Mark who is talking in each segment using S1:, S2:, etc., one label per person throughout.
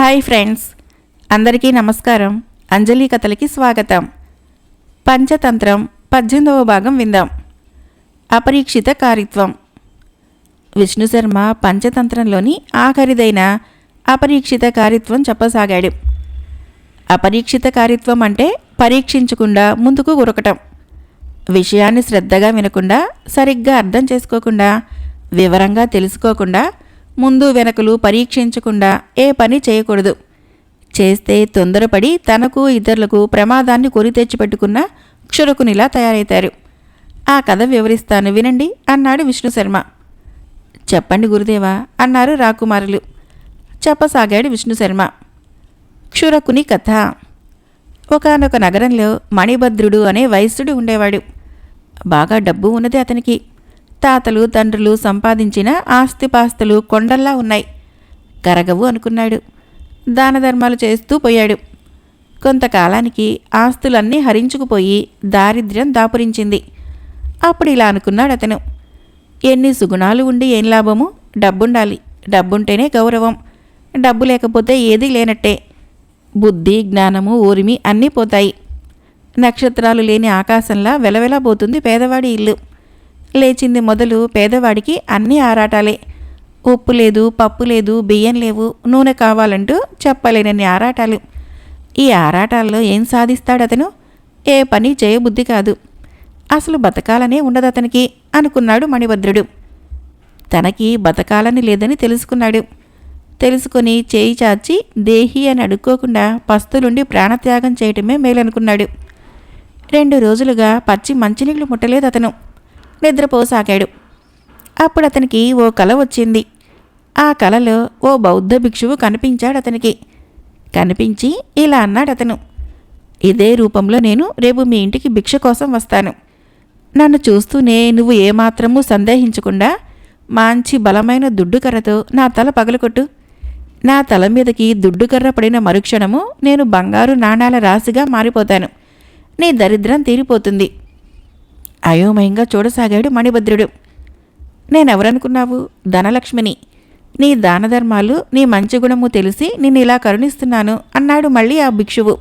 S1: Hi friends. అందరికీ నమస్కారం. అంజలి కథలకి స్వాగతం. పంచతంత్రం పద్దెనిమిదవ భాగం విందాం. అపరీక్షిత కారిత్వం విష్ణు శర్మ పంచతంత్రంలోని ఆఖరిదైన అపరీక్షిత కారిత్వం చెప్పసాగాడు. అపరీక్షిత కారిత్వం అంటే పరీక్షించకుండా ముందుకు ఉరకటం. విషయాన్ని శ్రద్ధగా వినకుండా సరిగ్గా అర్థం చేసుకోకుండా వివరంగా తెలుసుకోకుండా ముందు వెనకలు పరీక్షించకుండా ఏ పని చేయకూడదు. చేస్తే తొందరపడి తనకు ఇతరులకు ప్రమాదాన్ని కొని తెచ్చిపెట్టుకున్న క్షురకునిలా తయారవుతారు ఆ కథ వివరిస్తాను వినండి అన్నాడు విష్ణు శర్మ. చెప్పండి గురుదేవా అన్నారు రాకుమారులు. చెప్పసాగాడు విష్ణు శర్మ. క్షురకుని కథ. ఒకానొక నగరంలో మణిభద్రుడు అనే వైశ్యుడు ఉండేవాడు. బాగా డబ్బు ఉన్నది అతనికి. తాతలు తండ్రులు సంపాదించిన ఆస్తిపాస్తులు కొండల్లా ఉన్నాయి. కరగవు అనుకున్నాడు. దానధర్మాలు చేస్తూ పోయాడు. కొంతకాలానికి ఆస్తులన్నీ హరించుకుపోయి దారిద్ర్యం దాపురించింది. అప్పుడు ఇలా అనుకున్నాడు అతను. ఎన్ని సుగుణాలు ఉండి ఏం లాభము? డబ్బుండాలి. డబ్బుంటేనే గౌరవం. డబ్బు లేకపోతే ఏదీ లేనట్టే. బుద్ధి జ్ఞానము ఊరిమి అన్నీ పోతాయి. నక్షత్రాలు లేని ఆకాశంలా వెలవెలబోతుంది పేదవాడి ఇల్లు. లేచింది మొదలు పేదవాడికి అన్ని ఆరాటాలే. ఉప్పు లేదు పప్పు లేదు బియ్యం లేవు నూనె కావాలంటూ చెప్పలేనన్ని ఆరాటాలు. ఈ ఆరాటాల్లో ఏం సాధిస్తాడు అతను ఏ పని చేయబుద్ధి కాదు. అసలు బతకాలనే ఉండదు అతనికి అనుకున్నాడు మణిభద్రుడు. తనకి బతకాలని లేదని తెలుసుకున్నాడు. తెలుసుకొని చేయి చాచి దేహి అని అడుక్కోకుండా పస్తులుండి ప్రాణత్యాగం చేయటమే మేలనుకున్నాడు. రెండు రోజులుగా పచ్చి మంచినీళ్ళు ముట్టలేదు అతను నిద్రపోసాగాడు. అప్పుడు అతనికి ఓ కల వచ్చింది. ఆ కలలో ఓ బౌద్ధ భిక్షువు కనిపించాడు అతనికి. కనిపించి ఇలా అన్నాడు అతను ఇదే రూపంలో నేను రేపు మీ ఇంటికి భిక్ష కోసం వస్తాను. నన్ను చూస్తూనే నువ్వు ఏమాత్రమూ సందేహించకుండా మంచి బలమైన దుడ్డుకర్రతో నా తల పగలకొట్టు నా తల మీదకి దుడ్డుకర్ర పడిన మరుక్షణము నేను బంగారు నాణాల రాశిగా మారిపోతాను. నీ దరిద్రం తీరిపోతుంది. అయోమయంగా చూడసాగాడు మణిభద్రుడు. నేనెవరనుకున్నావు? ధనలక్ష్మిని. నీ దానధర్మాలు నీ మంచి గుణము తెలిసి నిన్ను ఇలా కరుణిస్తున్నాను అన్నాడు మళ్ళీ ఆ భిక్షువు.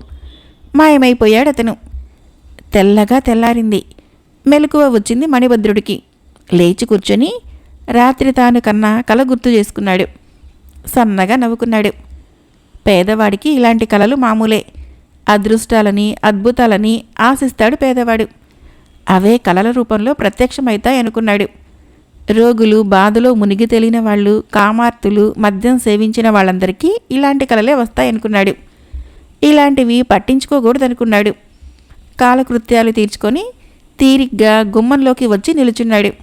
S1: మాయమైపోయాడు అతను. తెల్లగా తెల్లారింది. మెలకువ వచ్చింది మణిభద్రుడికి. లేచి కూర్చొని రాత్రి తాను కన్నా కల గుర్తు చేసుకున్నాడు. సన్నగా నవ్వుకున్నాడు. పేదవాడికి ఇలాంటి కలలు మామూలే. అదృష్టాలని అద్భుతాలని ఆశిస్తాడు పేదవాడు. అవే కళల రూపంలో ప్రత్యక్షమవుతాయి అనుకున్నాడు. రోగులు బాధలో మునిగి తెలియని వాళ్ళు కామార్తులు మద్యం సేవించిన వాళ్ళందరికీ ఇలాంటి కళలే వస్తాయనుకున్నాడు ఇలాంటివి పట్టించుకోకూడదనుకున్నాడు. కాలకృత్యాలు తీర్చుకొని తీరిగ్గా గుమ్మంలోకి వచ్చి నిలుచున్నాడు.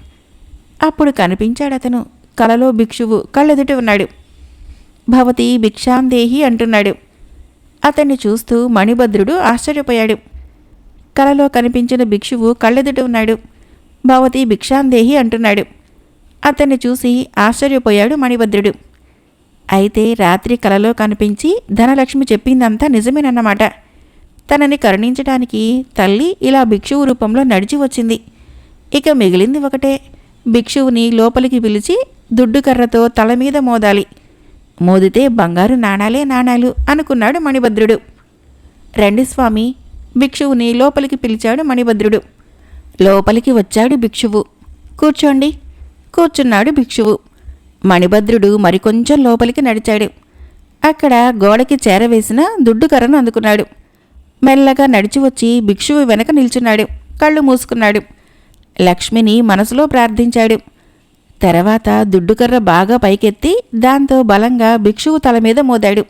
S1: అప్పుడు కనిపించాడు అతను. కలలో భిక్షువు కళ్ళెదుట ఉన్నాడు. భవతి భిక్షాందేహి అంటున్నాడు. అతన్ని చూస్తూ మణిభద్రుడు ఆశ్చర్యపోయాడు. కలలో కనిపించిన భిక్షువు కళ్ళెదుట ఉన్నాడు. భవతి భిక్షాందేహి అంటున్నాడు. అతన్ని చూసి ఆశ్చర్యపోయాడు మణిభద్రుడు. అయితే రాత్రి కలలో కనిపించి ధనలక్ష్మి చెప్పిందంతా నిజమేనన్నమాట. తనని కరుణించడానికి తల్లి ఇలా భిక్షువు రూపంలో నడిచి వచ్చింది. ఇక మిగిలింది ఒకటే. భిక్షువుని లోపలికి పిలిచి దుడ్డుకర్రతో తల మీద మోదాలి. మోదితే బంగారు నాణాలే నాణాలు అనుకున్నాడు మణిభద్రుడు. రండి స్వామి భిక్షువుని లోపలికి పిలిచాడు మణిభద్రుడు. లోపలికి వచ్చాడు భిక్షువు. కూర్చోండి. కూర్చున్నాడు భిక్షువు. మణిభద్రుడు మరికొంచెం లోపలికి నడిచాడు. అక్కడ గోడకి చేరవేసిన దుడ్డుకర్రను అందుకున్నాడు. మెల్లగా నడిచి వచ్చి భిక్షువు వెనక నిల్చున్నాడు. కళ్ళు మూసుకున్నాడు. లక్ష్మిని మనసులో ప్రార్థించాడు. తర్వాత దుడ్డుకర్ర బాగా పైకెత్తి దాంతో బలంగా భిక్షువు తల మీద మోదాడు.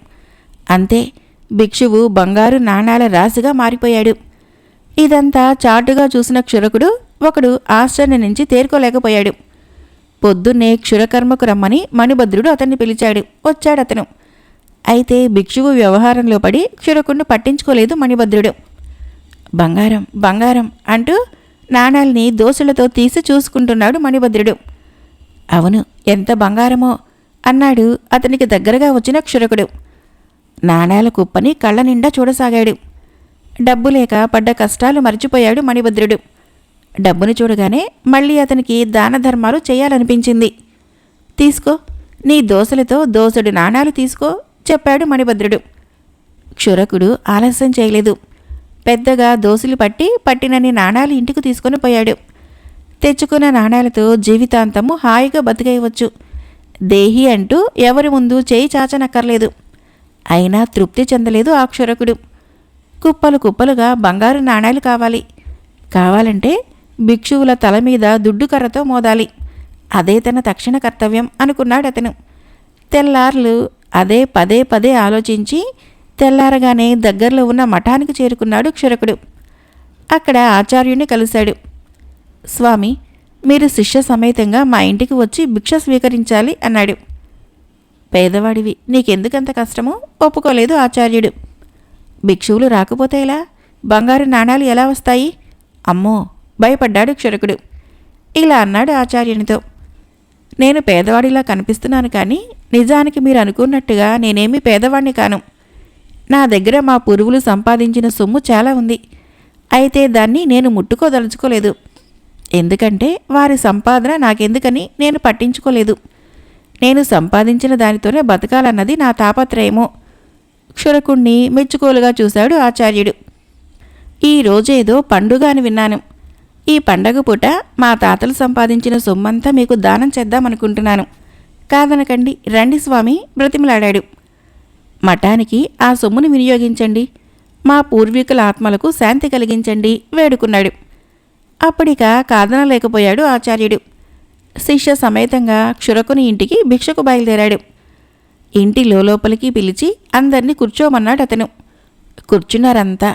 S1: అంతే భిక్షువు బంగారు నాణాల రాశిగా మారిపోయాడు. ఇదంతా చాటుగా చూసిన క్షురకుడు ఒకడు ఆశ్చర్యం నుంచి తేరుకోలేకపోయాడు. పొద్దున్నే క్షురకర్మకు రమ్మని మణిభద్రుడు అతన్ని పిలిచాడు. వచ్చాడతను. అయితే భిక్షువు వ్యవహారంలో పడి క్షురకుణ్ణి పట్టించుకోలేదు మణిభద్రుడు. బంగారం బంగారం అంటూ నాణాల్ని దోసులతో తీసి చూసుకుంటున్నాడు మణిభద్రుడు. అవును ఎంత బంగారమో అన్నాడు అతనికి దగ్గరగా వచ్చిన క్షురకుడు. నాణాల కుప్పని కళ్ళ నిండా చూడసాగాడు. డబ్బు లేక పడ్డ కష్టాలు మర్చిపోయాడు మణిభద్రుడు. డబ్బును చూడగానే మళ్ళీ అతనికి దాన ధర్మాలు చేయాలనిపించింది. తీసుకో నీ దోసలతో దోసడు నాణాలు తీసుకో చెప్పాడు మణిభద్రుడు. క్షురకుడు ఆలస్యం చేయలేదు. పెద్దగా దోసులు పట్టి పట్టినన్ని నాణాలు ఇంటికి తీసుకొని పోయాడు. తెచ్చుకున్న నాణాలతో జీవితాంతము హాయిగా బతికేయవచ్చు. దేహి అంటూ ఎవరి ముందు చేయి చాచనక్కర్లేదు. అయినా తృప్తి చెందలేదు ఆ క్షురకుడు. కుప్పలు కుప్పలుగా బంగారు నాణాలు కావాలి. కావాలంటే భిక్షువుల తల మీద దుడ్డు కర్రతో మోదాలి. అదే తన తక్షణ కర్తవ్యం అనుకున్నాడు అతను. తెల్లార్లు అదే పదే పదే ఆలోచించి తెల్లారగానే దగ్గరలో ఉన్న మఠానికి చేరుకున్నాడు క్షురకుడు. అక్కడ ఆచార్యుని కలిశాడు. స్వామి మీరు శిష్య సమేతంగా మా ఇంటికి వచ్చి భిక్ష స్వీకరించాలి అన్నాడు. పేదవాడివి. నీకెందుకంత కష్టమో ఒప్పుకోలేదు ఆచార్యుడు. భిక్షువులు రాకపోతే ఎలా? బంగారు నాణాలు ఎలా వస్తాయి? అమ్మో భయపడ్డాడు క్షురకుడు. ఇలా అన్నాడు ఆచార్యునితో. నేను పేదవాడిలా కనిపిస్తున్నాను కానీ నిజానికి మీరు అనుకున్నట్టుగా నేనేమీ పేదవాడిని కాను. నా దగ్గర మా పురుగులు సంపాదించిన సొమ్ము చాలా ఉంది. అయితే దాన్ని నేను ముట్టుకోదలుచుకోలేదు. ఎందుకంటే వారి సంపాదన నాకెందుకని నేను పట్టించుకోలేదు. నేను సంపాదించిన దానితోనే బతకాలన్నది నా తాపత్రయము. క్షురకుణ్ణి మెచ్చుకోలుగా చూశాడు ఆచార్యుడు. ఈ రోజేదో పండుగ అని విన్నాను. ఈ పండగ పూట మా తాతలు సంపాదించిన సొమ్మంతా మీకు దానం చేద్దామనుకుంటున్నాను. కాదనకండి రండి స్వామి బ్రతిమలాడాడు. మఠానికి ఆ సొమ్మును వినియోగించండి. మా పూర్వీకుల ఆత్మలకు శాంతి కలిగించండి వేడుకున్నాడు. అప్పటిక కాదనలేకపోయాడు ఆచార్యుడు. శిష్య సమేతంగా క్షురకుని ఇంటికి భిక్షకు బయలుదేరాడు. ఇంటి లోపలికి పిలిచి అందరినీ కూర్చోమన్నాడు అతను. కూర్చున్నారంతా.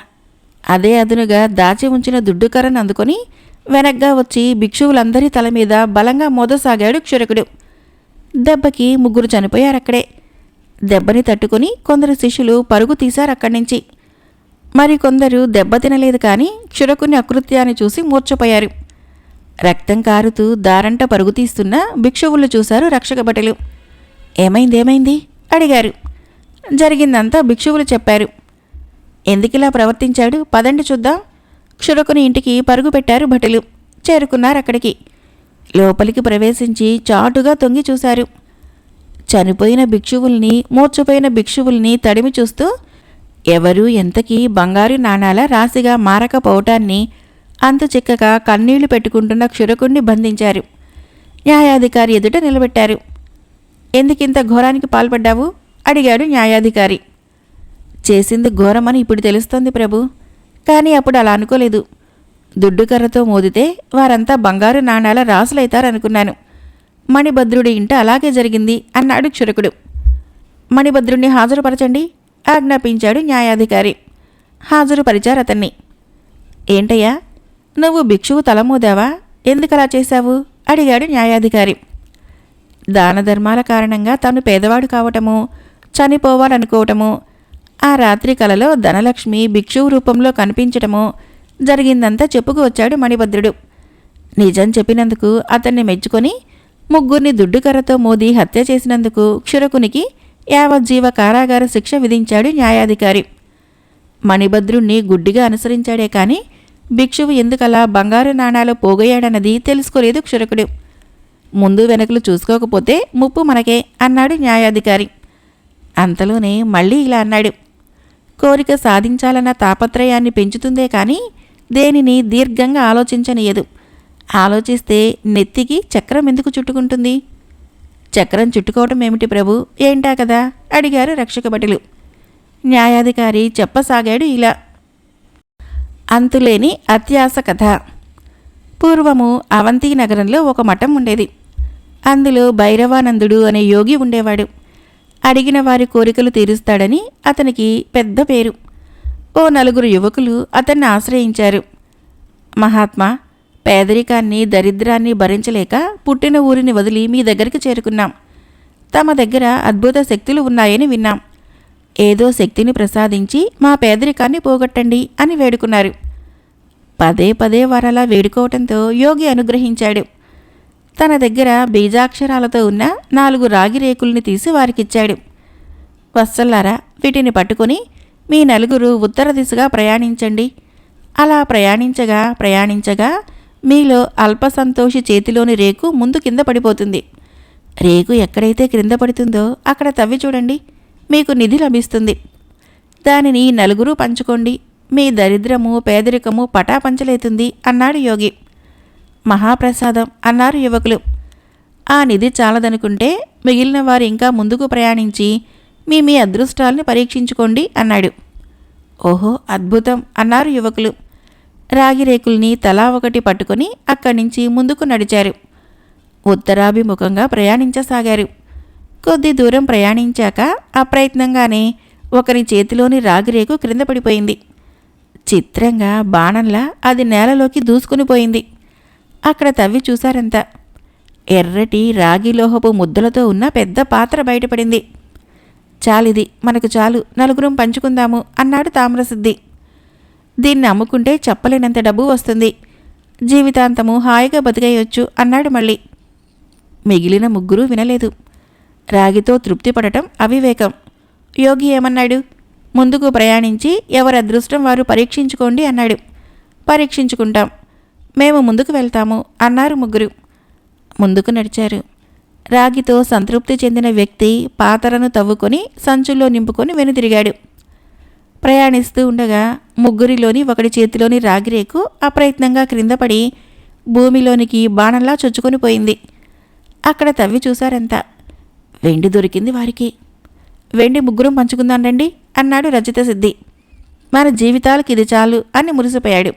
S1: అదే అదునుగా దాచి ఉంచిన దుడ్డుకరను అందుకొని వెనగ్గా వచ్చి భిక్షువులందరి తల మీద బలంగా మోదసాగాడు క్షురకుడు. దెబ్బకి ముగ్గురు చనిపోయారక్కడే. దెబ్బని తట్టుకొని కొందరు శిష్యులు పరుగు తీశారక్కడి నుంచి మరికొందరు దెబ్బ తినలేదు కానీ క్షురకుని అకృత్యాన్ని చూసి మూర్చపోయారు రక్తం కారుతూ దారంట పరుగు తీస్తున్న భిక్షువులు చూశారు రక్షక భటులు. ఏమైంది ఏమైంది? అడిగారు. జరిగిందంతా భిక్షువులు చెప్పారు. ఎందుకిలా ప్రవర్తించాడు? పదండి చూద్దాం. క్షురకుని ఇంటికి పరుగు పెట్టారు భటులు. చేరుకున్నారు అక్కడికి. లోపలికి ప్రవేశించి చాటుగా తొంగి చూశారు. చనిపోయిన భిక్షువుల్ని మూర్చపోయిన భిక్షువుల్ని తడిమి చూస్తూ ఎవరూ ఎంతకీ బంగారు నాణాల రాశిగా మారకపోవటాన్ని అంత చిక్కగా కన్నీళ్ళు పెట్టుకుంటున్న క్షురకుణ్ణి బంధించారు. న్యాయాధికారి ఎదుట నిలబెట్టారు. ఎందుకింత ఘోరానికి పాల్పడ్డావు? అడిగాడు న్యాయాధికారి. చేసింది ఘోరమని ఇప్పుడు తెలుస్తోంది ప్రభు కానీ అప్పుడు అలా అనుకోలేదు. దుడ్డుకర్రతో మోదితే వారంతా బంగారు నాణాల రాసులైతారనుకున్నాను. మణిభద్రుడి ఇంట అలాగే జరిగింది అన్నాడు క్షురకుడు. మణిభద్రుణ్ణి హాజరుపరచండి ఆజ్ఞాపించాడు న్యాయాధికారి. హాజరుపరిచారు అతన్ని ఏంటయ్యా? నువ్వు భిక్షువు తలమూదావా? ఎందుకలా చేశావు? అడిగాడు న్యాయాధికారి. దాన ధర్మాల కారణంగా తను పేదవాడు కావటము చనిపోవాలనుకోవటము ఆ రాత్రి కలలో ధనలక్ష్మి భిక్షువు రూపంలో కనిపించటము జరిగిందంతా చెప్పుకువచ్చాడు మణిభద్రుడు. నిజం చెప్పినందుకు అతన్ని మెచ్చుకొని ముగ్గురిని దుడ్డుకర్రతో మోది హత్య చేసినందుకు క్షురకునికి యావజ్జీవ కారాగార శిక్ష విధించాడు న్యాయాధికారి. మణిభద్రుణ్ణి గుడ్డిగా అనుసరించాడే కానీ భిక్షువు ఎందుకలా బంగారు నాణాలు పోగయ్యాడన్నది తెలుసుకోలేదు క్షురకుడు. ముందు వెనకలు చూసుకోకపోతే ముప్పు మనకే అన్నాడు న్యాయాధికారి. అంతలోనే మళ్ళీ ఇలా అన్నాడు. కోరిక సాధించాలన్న తాపత్రయాన్ని పెంచుతుందే కానీ దేనిని దీర్ఘంగా ఆలోచించనీయదు. ఆలోచిస్తే నెత్తికి చక్రం ఎందుకు చుట్టుకుంటుంది? చక్రం చుట్టుకోవటం ఏమిటి ప్రభు? ఏంటా కదా? అడిగారు రక్షక భటులు. న్యాయాధికారి చెప్పసాగాడు ఇలా. అంతులేని అత్యాస కథ. పూర్వము అవంతి నగరంలో ఒక మఠం ఉండేది. అందులో భైరవానందుడు అనే యోగి ఉండేవాడు. అడిగిన వారి కోరికలు తీరుస్తాడని అతనికి పెద్ద పేరు. ఓ నలుగురు యువకులు అతన్ని ఆశ్రయించారు. మహాత్మా పేదరికాన్ని దరిద్రాన్ని భరించలేక పుట్టిన ఊరిని వదిలి మీ దగ్గరికి చేరుకున్నాం. తమ దగ్గర అద్భుత శక్తులు ఉన్నాయని విన్నాం. ఏదో శక్తిని ప్రసాదించి మా పేదరికాన్ని పోగొట్టండి అని వేడుకున్నారు. పదే పదే వారలా వేడుకోవటంతో యోగి అనుగ్రహించాడు. తన దగ్గర బీజాక్షరాలతో ఉన్న నాలుగు రాగి రేకుల్ని తీసి వారికిచ్చాడు. వత్సల్లారా వీటిని పట్టుకొని మీ నలుగురు ఉత్తర దిశగా ప్రయాణించండి. అలా ప్రయాణించగా ప్రయాణించగా మీలో అల్పసంతోషి చేతిలోని రేకు ముందు కింద పడిపోతుంది. రేకు ఎక్కడైతే క్రింద పడుతుందో అక్కడ తవ్వి చూడండి. మీకు నిధి లభిస్తుంది. దానిని నలుగురు పంచుకోండి. మీ దరిద్రము పేదరికము పటాపంచలేతుంది అన్నాడు యోగి. మహాప్రసాదం అన్నారు యువకులు. ఆ నిధి చాలదనుకుంటే మిగిలిన వారు ఇంకా ముందుకు ప్రయాణించి మీ మీ అదృష్టాలను పరీక్షించుకోండి అన్నాడు. ఓహో అద్భుతం అన్నారు యువకులు. రాగి రేకుల్ని తలా ఒకటి పట్టుకొని అక్కడి నుంచి ముందుకు నడిచారు. ఉత్తరాభిముఖంగా ప్రయాణించసాగారు. కొద్ది దూరం ప్రయాణించాక అప్రయత్నంగానే ఒకరి చేతిలోని రాగిరేకు క్రింద పడిపోయింది. చిత్రంగా బాణంలా అది నేలలోకి దూసుకుని పోయింది. అక్కడ తవ్వి చూశారంతా. ఎర్రటి రాగి లోహపు ముద్దలతో ఉన్న పెద్ద పాత్ర బయటపడింది. చాలిది మనకు చాలు నలుగురం పంచుకుందాము అన్నాడు తామ్రసిద్ధి. దీన్ని అమ్ముకుంటే చెప్పలేనంత డబ్బు వస్తుంది. జీవితాంతము హాయిగా బతికేయొచ్చు అన్నాడు మళ్ళీ. మిగిలిన ముగ్గురు వినలేదు. రాగితో తృప్తి పడటం అవివేకం. యోగి ఏమన్నాడు? ముందుకు ప్రయాణించి ఎవరి అదృష్టం వారు పరీక్షించుకోండి అన్నాడు. పరీక్షించుకుంటాం. మేము ముందుకు వెళ్తాము అన్నారు ముగ్గురు. ముందుకు నడిచారు. రాగితో సంతృప్తి చెందిన వ్యక్తి పాతరను తవ్వుకొని సంచుల్లో నింపుకొని వెనుతిరిగాడు. ప్రయాణిస్తూ ఉండగా ముగ్గురిలోని ఒకటి చేతిలోని రాగిరేకు అప్రయత్నంగా క్రింద పడి భూమిలోనికి బాణంలా చొచ్చుకొని పోయింది. అక్కడ తవ్వి చూశారంతా. వెండి దొరికింది వారికి. వెండి ముగ్గురం పంచుకుందాం రండి అన్నాడు రజిత సిద్ధి. మన జీవితాలకు ఇది చాలు అని మురిసిపోయాడు.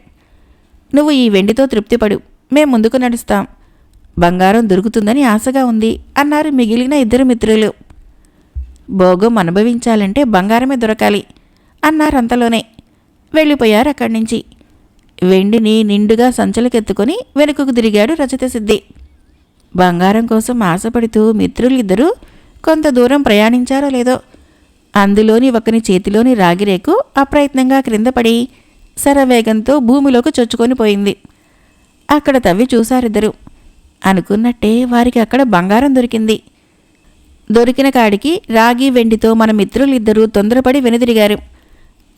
S1: నువ్వు ఈ వెండితో తృప్తిపడు. మేం ముందుకు నడుస్తాం. బంగారం దొరుకుతుందని ఆశగా ఉంది అన్నారు మిగిలిన ఇద్దరు మిత్రులు. భోగం అనుభవించాలంటే బంగారమే దొరకాలి అన్నారంతలోనే. వెళ్ళిపోయారు అక్కడి నుంచి వెండిని నిండుగా సంచలకెత్తుకొని వెనుకకు తిరిగాడు రచిత సిద్ధి. బంగారం కోసం ఆశపడుతూ మిత్రులిద్దరూ కొంత దూరం ప్రయాణించారో లేదో అందులోని ఒకని చేతిలోని రాగిరేకు అప్రయత్నంగా క్రింద పడి శరవేగంతో భూమిలోకి చొచ్చుకొని పోయింది. అక్కడ తవ్వి చూశారిద్దరు. అనుకున్నట్టే వారికి అక్కడ బంగారం దొరికింది. దొరికిన కాడికి రాగి వెండితో మన మిత్రులిద్దరూ తొందరపడి వెనుదిరిగారు.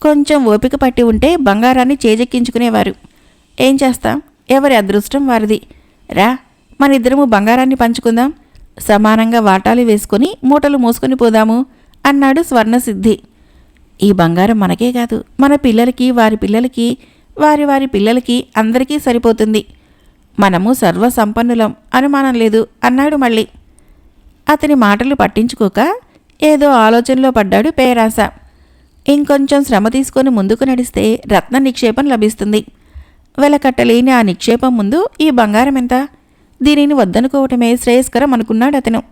S1: కొంచెం ఓపిక పట్టి ఉంటే బంగారాన్ని చేజెక్కించుకునేవారు. ఏం చేస్తాం? ఎవరి అదృష్టం వారిది? రా మన ఇద్దరము బంగారాన్ని పంచుకుందాం. సమానంగా వాటాలు వేసుకుని మూటలు మూసుకొని పోదాము అన్నాడు స్వర్ణసిద్ధి. ఈ బంగారం మనకే కాదు మన పిల్లలకి వారి పిల్లలకి వారి వారి పిల్లలకి అందరికీ సరిపోతుంది. మనము సర్వసంపన్నులం అనుమానం లేదు అన్నాడు మళ్ళీ. అతని మాటలు పట్టించుకోక ఏదో ఆలోచనలో పడ్డాడు పేరాస ఇంకొంచెం శ్రమ తీసుకొని ముందుకు నడిస్తే రత్న నిక్షేపం లభిస్తుంది. వెలకట్టలేని ఆ నిక్షేపం ముందు ఈ బంగారం ఎంత? దీనిని వద్దనుకోవటమే శ్రేయస్కరం అనుకున్నాడు అతను.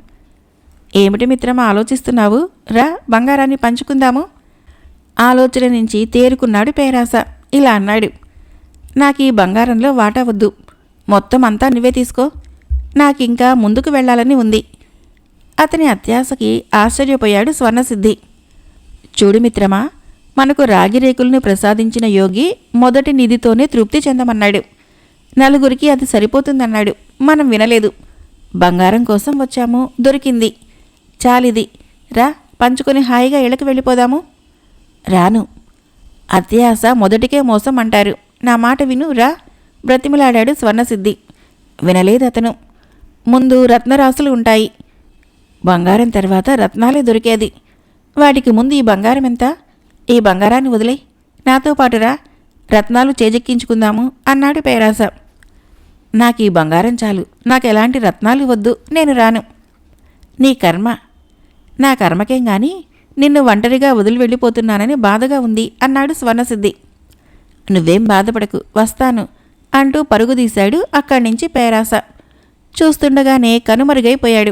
S1: ఏమిటి మిత్రమా ఆలోచిస్తున్నావు? రా బంగారాన్ని పంచుకుందాము. ఆలోచన నుంచి తేరుకున్నాడు పేరాస. ఇలా అన్నాడు. నాకు ఈ బంగారంలో వాటా వద్దు. మొత్తం అంతా నువ్వే తీసుకో. నాకింకా ముందుకు వెళ్ళాలని ఉంది. అతని అత్యాశకి ఆశ్చర్యపోయాడు స్వర్ణసిద్ధి. చూడు మిత్రమా మనకు రాగి రేకులను ప్రసాదించిన యోగి మొదటి నిధితోనే తృప్తి చెందమన్నాడు. నలుగురికి అది సరిపోతుందన్నాడు. మనం వినలేదు. బంగారం కోసం వచ్చాము. దొరికింది. చాలిది. రా పంచుకొని హాయిగా ఇళ్ళకి వెళ్ళిపోదాము. రాను. అత్యాస మొదటికే మోసం అంటారు. నా మాట విను రా. బ్రతిమలాడాడు స్వర్ణసిద్ధి. వినలేదు అతను. ముందు రత్నరాసులు ఉంటాయి. బంగారం తర్వాత రత్నాలే దొరికేది. వాటికి ముందు ఈ బంగారం ఎంత? ఈ బంగారాన్ని వదిలే నాతో పాటురా రత్నాలు చేజెక్కించుకుందాము అన్నాడు పేరాస. నాకు ఈ బంగారం చాలు. నాకు ఎలాంటి రత్నాలు వద్దు. నేను రాను. నీ కర్మ. నా కర్మకేం గాని నిన్ను ఒంటరిగా వదిలి వెళ్ళిపోతున్నానని బాధగా ఉంది అన్నాడు స్వర్ణసిద్ధి. నువ్వేం బాధపడకు వస్తాను అంటూ పరుగుదీశాడు అక్కడి నుంచి పేరాస. చూస్తుండగానే కనుమరుగైపోయాడు.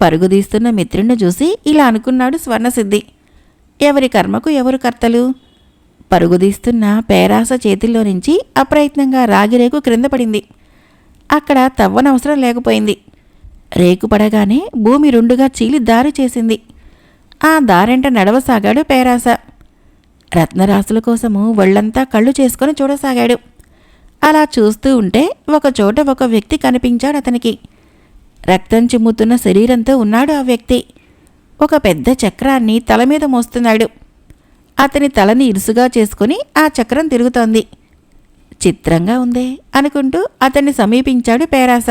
S1: పరుగుదీస్తున్న మిత్రుణ్ణి చూసి ఇలా అనుకున్నాడు స్వర్ణసిద్ధి. ఎవరి కర్మకు ఎవరు కర్తలు? పరుగుదీస్తున్న పేరాస చేతిలో నుంచి అప్రయత్నంగా రాగిరేకు క్రింద పడింది. అక్కడ తవ్వనవసరం లేకపోయింది. రేకు పడగానే భూమి రెండుగా చీలి దారి చేసింది. ఆ దారెంట నడవసాగాడు పేరాస. రత్నరాసుల కోసము ఒళ్ళంతా కళ్ళు చేసుకొని చూడసాగాడు. అలా చూస్తూ ఉంటే ఒక చోట ఒక వ్యక్తి కనిపించాడు అతనికి. రక్తం చిమ్ముతున్న శరీరంతో ఉన్నాడు ఆ వ్యక్తి. ఒక పెద్ద చక్రాన్ని తల మీద మోస్తున్నాడు. అతని తలని ఇరుసుగా చేసుకుని ఆ చక్రం తిరుగుతోంది. చిత్రంగా ఉందే అనుకుంటూ అతన్ని సమీపించాడు పేరాస.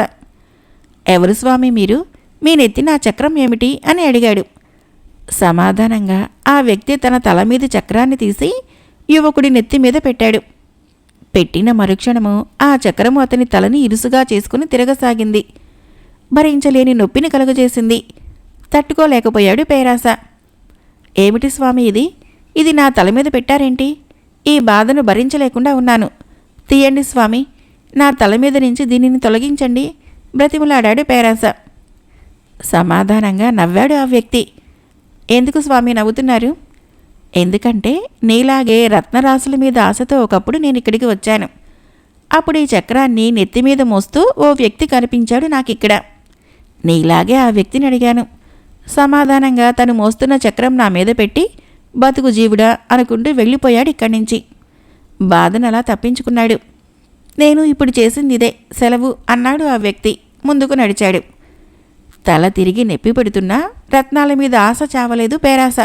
S1: ఎవరు స్వామి మీరు? మీ నెత్తి నా చక్రం ఏమిటి? అని అడిగాడు. సమాధానంగా ఆ వ్యక్తి తన తల మీద చక్రాన్ని తీసి యువకుడి నెత్తి మీద పెట్టాడు. పెట్టిన మరుక్షణము ఆ చక్రము అతని తలని ఇరుసుగా చేసుకుని తిరగసాగింది. భరించలేని నొప్పిని కలుగజేసింది. తట్టుకోలేకపోయాడు పేరాస. ఏమిటి స్వామి ఇది? ఇది నా తల మీద పెట్టారేంటి? ఈ బాధను భరించలేకుండా ఉన్నాను. తీయండి స్వామి. నా తల మీద నుంచి దీనిని తొలగించండి. బ్రతిమలాడాడు పేరాస. సమాధానంగా నవ్వాడు ఆ వ్యక్తి. ఎందుకు స్వామి నవ్వుతున్నారు? ఎందుకంటే నీలాగే రత్నరాశుల మీద ఆశతో ఒకప్పుడు నేను ఇక్కడికి వచ్చాను. అప్పుడు ఈ చక్రాన్ని నెత్తి మీద మోస్తూ ఓ వ్యక్తి కనిపించాడు నాకిక్కడ. నీలాగే ఆ వ్యక్తిని అడిగాను. సమాధానంగా తను మోస్తున్న చక్రం నా మీద పెట్టి బతుకు జీవుడా అనుకుంటూ వెళ్ళిపోయాడు ఇక్కడి నుంచి బాధను అలా తప్పించుకున్నాడు. నేను ఇప్పుడు చేసింది ఇదే సెలవు అన్నాడు ఆ వ్యక్తి. ముందుకు నడిచాడు. తల తిరిగి నెప్పి పెడుతున్నా రత్నాల మీద ఆశ చావలేదు పేరాస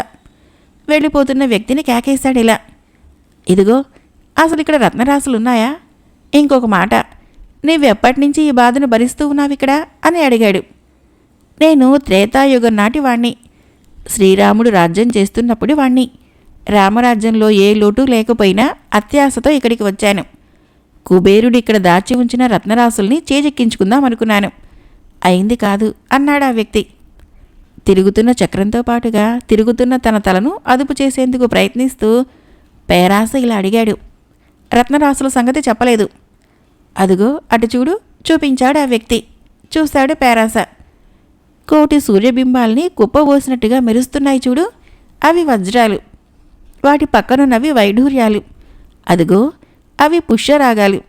S1: వెళ్ళిపోతున్న వ్యక్తిని కేకేశాడు ఇలా. ఇదిగో అసలు ఇక్కడ రత్నరాశులున్నాయా ఇంకొక మాట నీవెప్పటి నుంచి ఈ బాధను భరిస్తూ ఉన్నావిక్కడ అని అడిగాడు. నేను త్రేతాయుగం నాటి వాణ్ణి. శ్రీరాముడు రాజ్యం చేస్తున్నప్పుడు వాణ్ణి. రామరాజ్యంలో ఏ లోటు లేకపోయినా అత్యాశతో ఇక్కడికి వచ్చాను. కుబేరుడు ఇక్కడ దాచి ఉంచిన రత్నరాసుల్ని చేజెక్కించుకుందాం అనుకున్నాను. అయింది కాదు అన్నాడు ఆ వ్యక్తి. తిరుగుతున్న చక్రంతో పాటుగా తిరుగుతున్న తన తలను అదుపు చేసేందుకు ప్రయత్నిస్తూ పేరాస ఇలా అడిగాడు. రత్నరాసుల సంగతి చెప్పలేదు. అదుగో అటు చూడు చూపించాడు ఆ వ్యక్తి. చూశాడు పేరాస కోటి సూర్యబింబాల్ని కుప్పబోసినట్టుగా మెరుస్తున్నాయి చూడు అవి వజ్రాలు. వాటి పక్కనున్నవి వైఢూర్యాలు. అదిగో అవి పుష్యరాగాలు.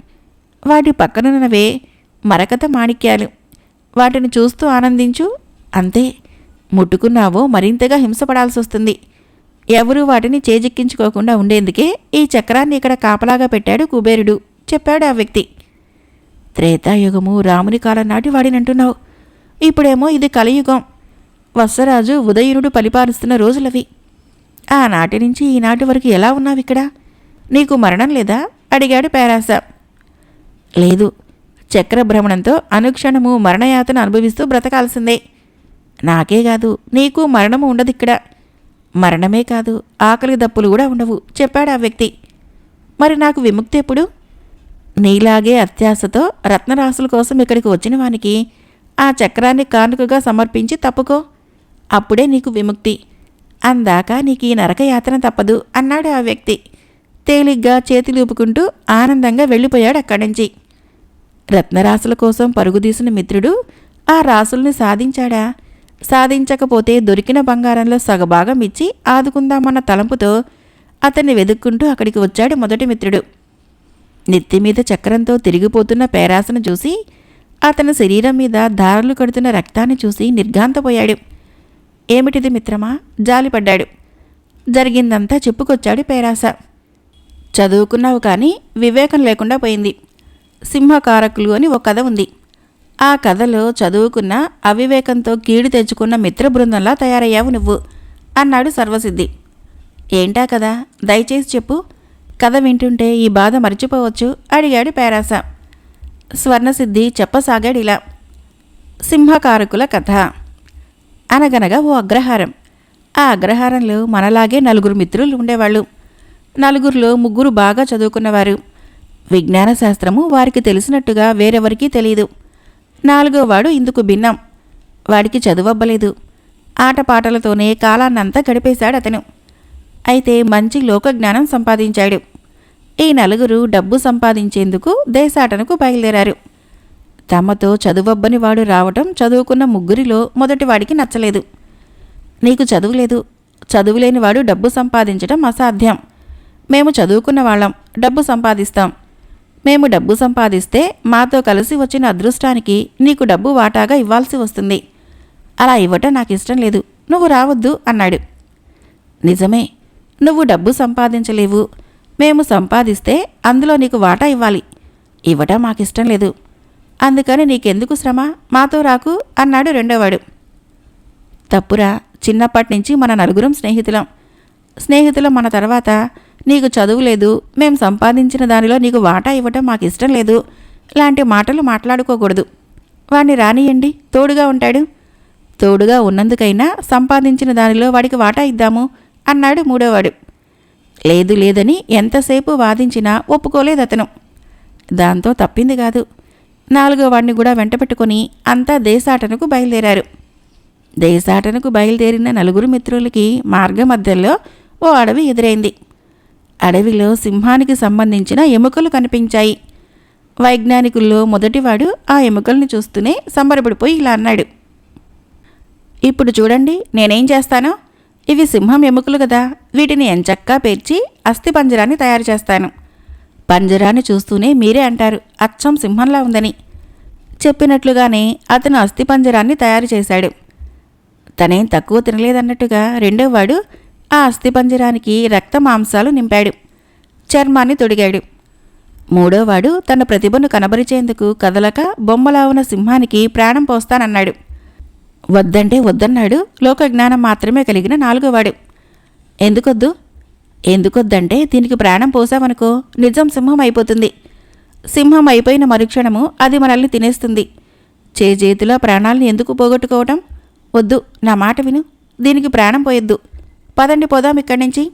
S1: వాటి పక్కనున్నవే మరకత మాణిక్యాలు. వాటిని చూస్తూ ఆనందించు అంతే. ముట్టుకున్నావో మరింతగా హింసపడాల్సి వస్తుంది ఎవరూ వాటిని చేజిక్కించుకోకుండా ఉండేందుకే ఈ చక్రాన్ని ఇక్కడ కాపలాగా పెట్టాడు కుబేరుడు. చెప్పాడు ఆ వ్యక్తి. త్రేతాయుగము రాముని కాలం నాటి వాడినంటున్నావు. ఇప్పుడేమో ఇది కలియుగం. వత్సరాజు ఉదయనుడు పలిపారుస్తున్న రోజులవి. ఆనాటి నుంచి ఈనాటి వరకు ఎలా ఉన్నావు ఇక్కడ? నీకు మరణం లేదా? అడిగాడు పేరాస. లేదు. చక్రభ్రమణంతో అనుక్షణము మరణయాతను అనుభవిస్తూ బ్రతకాల్సిందే. నాకే కాదు నీకు మరణము ఉండదు ఇక్కడ మరణమే కాదు ఆకలి దప్పులు కూడా ఉండవు చెప్పాడు ఆ వ్యక్తి. మరి నాకు విముక్తి ఎప్పుడు? నీలాగే అత్యాశతో రత్నరాశుల కోసం ఇక్కడికి వచ్చిన వానికి ఆ చక్రాన్ని కానుకగా సమర్పించి తప్పుకో. అప్పుడే నీకు విముక్తి. అందాక నీకు ఈ నరకయాతన తప్పదు అన్నాడు ఆ వ్యక్తి. తేలిగ్గా చేతిలూపుకుంటూ ఆనందంగా వెళ్ళిపోయాడు అక్కడి నుంచి రత్నరాశుల కోసం పరుగుదీసిన మిత్రుడు ఆ రాసుల్ని సాధించాడా? సాధించకపోతే దొరికిన బంగారంలో సగభాగం ఇచ్చి ఆదుకుందామన్న తలంపుతో అతన్ని వెదుక్కుంటూ అక్కడికి వచ్చాడు మొదటి మిత్రుడు. నెత్తి మీద చక్రంతో తిరిగిపోతున్న పేరాసను చూసి అతని శరీరం మీద దారులు కడుతున్న రక్తాన్ని చూసి నిర్ఘాంతపోయాడు. ఏమిటిది మిత్రమా? జాలిపడ్డాడు. జరిగిందంతా చెప్పుకొచ్చాడు పేరాస. చదువుకున్నావు కానీ వివేకం లేకుండా పోయింది. సింహకారకులు అని ఒక కథ ఉంది. ఆ కథలో చదువుకున్న అవివేకంతో కీడు తెచ్చుకున్న మిత్ర బృందంలా తయారయ్యావు నువ్వు అన్నాడు సర్వసిద్ధి. ఏంటా కదా దయచేసి చెప్పు. కథ వింటుంటే ఈ బాధ మర్చిపోవచ్చు అడిగాడు పేరాస. స్వర్ణసిద్ధి చెప్పసాగాడు ఇలా. సింహకారకుల కథ. అనగనగా ఓ అగ్రహారం. ఆ అగ్రహారంలో మనలాగే నలుగురు మిత్రులు ఉండేవాళ్ళు. నలుగురిలో ముగ్గురు బాగా చదువుకున్నవారు. విజ్ఞాన శాస్త్రము వారికి తెలిసినట్టుగా వేరెవరికీ తెలియదు. నాలుగో వాడు ఇందుకు భిన్నం. వాడికి చదువవ్వలేదు ఆటపాటలతోనే కాలాన్నంతా గడిపేశాడు అతను. అయితే మంచి లోకజ్ఞానం సంపాదించాడు. ఈ నలుగురు డబ్బు సంపాదించేందుకు దేశాటనకు బయలుదేరారు. తమతో చదువబ్బని వాడు రావటం చదువుకున్న ముగ్గురిలో మొదటివాడికి నచ్చలేదు. నీకు చదువు లేదు. చదువులేని వాడు డబ్బు సంపాదించడం అసాధ్యం. మేము చదువుకున్న వాళ్ళం. డబ్బు సంపాదిస్తాం. మేము డబ్బు సంపాదిస్తే మాతో కలిసి వచ్చిన అదృష్టానికి నీకు డబ్బు వాటాగా ఇవ్వాల్సి వస్తుంది. అలా ఇవ్వటం నాకు ఇష్టం లేదు. నువ్వు రావద్దు అన్నాడు. నిజమే. నువ్వు డబ్బు సంపాదించలేవు. మేము సంపాదిస్తే అందులో నీకు వాటా ఇవ్వాలి. ఇవ్వటం మాకిష్టం లేదు. అందుకని నీకెందుకు శ్రమ? మాతో రాకు అన్నాడు రెండోవాడు. తప్పురా చిన్నప్పటి నుంచి మన నలుగురం స్నేహితులం. స్నేహితులం మన తర్వాత నీకు చదువు లేదు మేం సంపాదించిన దానిలో నీకు వాటా ఇవ్వటం మాకు ఇష్టం లేదు. లాంటి మాటలు మాట్లాడుకోకూడదు. వాణ్ణి రానియండి తోడుగా ఉంటాడు. తోడుగా ఉన్నందుకైనా సంపాదించిన దానిలో వాడికి వాటా ఇద్దాము అన్నాడు మూడోవాడు. లేదు లేదని ఎంతసేపు వాదించినా ఒప్పుకోలేదు అతను దాంతో తప్పింది కాదు. నాలుగో వాడిని కూడా వెంటపెట్టుకుని అంతా దేశాటనకు బయలుదేరారు. దేశాటనకు బయలుదేరిన నలుగురు మిత్రులకి మార్గ మధ్యలో ఓ అడవి ఎదురైంది. అడవిలో సింహానికి సంబంధించిన ఎముకలు కనిపించాయి. వైజ్ఞానికుల్లో మొదటివాడు ఆ ఎముకల్ని చూస్తూనే సంబరపడిపోయి ఇలా అన్నాడు. ఇప్పుడు చూడండి నేనేం చేస్తాను? ఇవి సింహం ఎముకలు కదా. వీటిని ఎంచక్కా పేర్చి అస్థిపంజరాన్ని తయారు చేస్తాను. పంజరాన్ని చూస్తూనే మీరే అంటారు అచ్చం సింహంలా ఉందని. చెప్పినట్లుగానే అతను అస్థి పంజరాన్ని తయారు చేశాడు. తనేం తక్కువ తినలేదన్నట్టుగా రెండోవాడు ఆ అస్థి పంజరానికి రక్త మాంసాలు నింపాడు. చర్మాన్ని తొడిగాడు. మూడోవాడు తన ప్రతిభను కనబరిచేందుకు కదలక బొమ్మలా ఉన్న సింహానికి ప్రాణం పోస్తానన్నాడు. వద్దంటే వద్దన్నాడు లోకజ్ఞానం మాత్రమే కలిగిన నాలుగోవాడు ఎందుకొద్దు? ఎందుకొద్దంటే దీనికి ప్రాణం పోసామనుకో నిజం సింహం అయిపోతుంది. సింహం అయిపోయిన మరుక్షణము అది మనల్ని తినేస్తుంది. చేజేతిలో ప్రాణాలను ఎందుకు పోగొట్టుకోవటం? వద్దు నా మాట విను. దీనికి ప్రాణం పోయొద్దు. పదండి పోదాం ఇక్కడి నుంచి.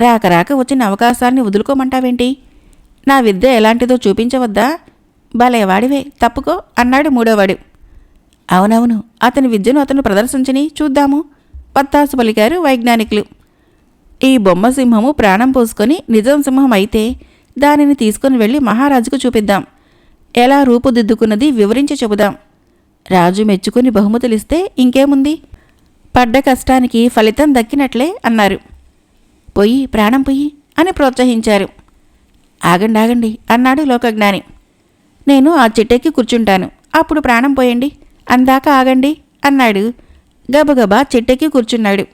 S1: రాక రాక వచ్చిన అవకాశాన్ని వదులుకోమంటావేంటి? నా విద్య ఎలాంటిదో చూపించవద్దా? భలేవాడివే తప్పుకో అన్నాడు మూడోవాడు. అవునవును అతని విద్యను అతను ప్రదర్శించని చూద్దాము. పత్తాసు పలికారు వైజ్ఞానికులు. ఈ బొమ్మ సింహము ప్రాణం పోసుకొని నిజం సింహం అయితే దానిని తీసుకుని వెళ్ళి మహారాజుకు చూపిద్దాం. ఎలా రూపుదిద్దుకున్నది వివరించి చెబుదాం. రాజు మెచ్చుకుని బహుమతులిస్తే ఇంకేముంది? పడ్డ కష్టానికి ఫలితం దక్కినట్లే అన్నారు. పొయ్యి ప్రాణం పొయ్యి అని ప్రోత్సహించారు. ఆగండి ఆగండి అన్నాడు లోకజ్ఞాని. నేను ఆ చెట్టెక్కి కూర్చుంటాను. అప్పుడు ప్రాణం పోయండి. అందాక ఆగండి అన్నాడు. గబగబా చెట్టెక్కి కూర్చున్నాడు.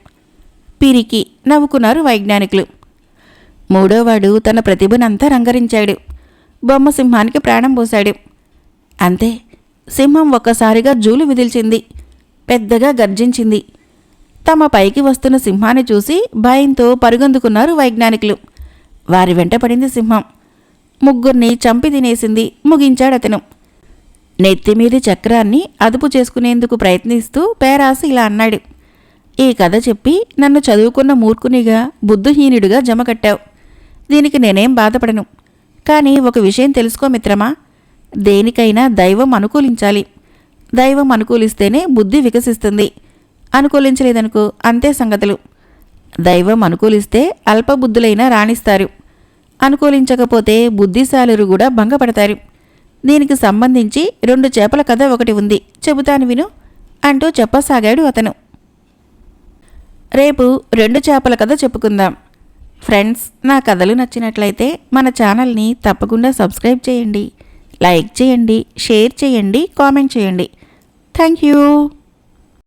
S1: పిరికి నవ్వుకున్నారు వైజ్ఞానికులు. మూడోవాడు తన ప్రతిభనంతా రంగరించాడు. బొమ్మ సింహానికి ప్రాణం పోశాడు. అంతే సింహం ఒక్కసారిగా జూలు విదిల్చింది. పెద్దగా గర్జించింది. తమ పైకి వస్తున్న సింహాన్ని చూసి భయంతో పరుగందుకున్నారు వైజ్ఞానికులు. వారి వెంట పడింది సింహం. ముగ్గురిని చంపి తినేసింది ముగించాడతను. నెత్తిమీది చక్రాన్ని అదుపు చేసుకునేందుకు ప్రయత్నిస్తూ పేరాసి ఇలా అన్నాడు. ఈ కథ చెప్పి నన్ను చదువుకున్న మూర్ఖునిగా బుద్ధుహీనుడిగా జమకట్టావు దీనికి నేనేం బాధపడను. కానీ ఒక విషయం తెలుసుకో మిత్రమా. దేనికైనా దైవం అనుకూలించాలి. దైవం అనుకూలిస్తేనే బుద్ధి వికసిస్తుంది. అనుకూలించలేదనుకో అంతే సంగతులు. దైవం అనుకూలిస్తే అల్పబుద్ధులైనా రాణిస్తారు. అనుకూలించకపోతే బుద్ధిశాలురు కూడా భంగపడతారు. దీనికి సంబంధించి రెండు చేపల కథ ఒకటి ఉంది. చెబుతాను విను. అంటూ చెప్పసాగాడు అతను. రేపు రెండు చేపల కథ చెప్పుకుందాం. ఫ్రెండ్స్ నా కథలు నచ్చినట్లయితే మన ఛానల్ని తప్పకుండా సబ్స్క్రైబ్ చేయండి. లైక్ చేయండి షేర్ చేయండి కామెంట్ చేయండి. Thank you.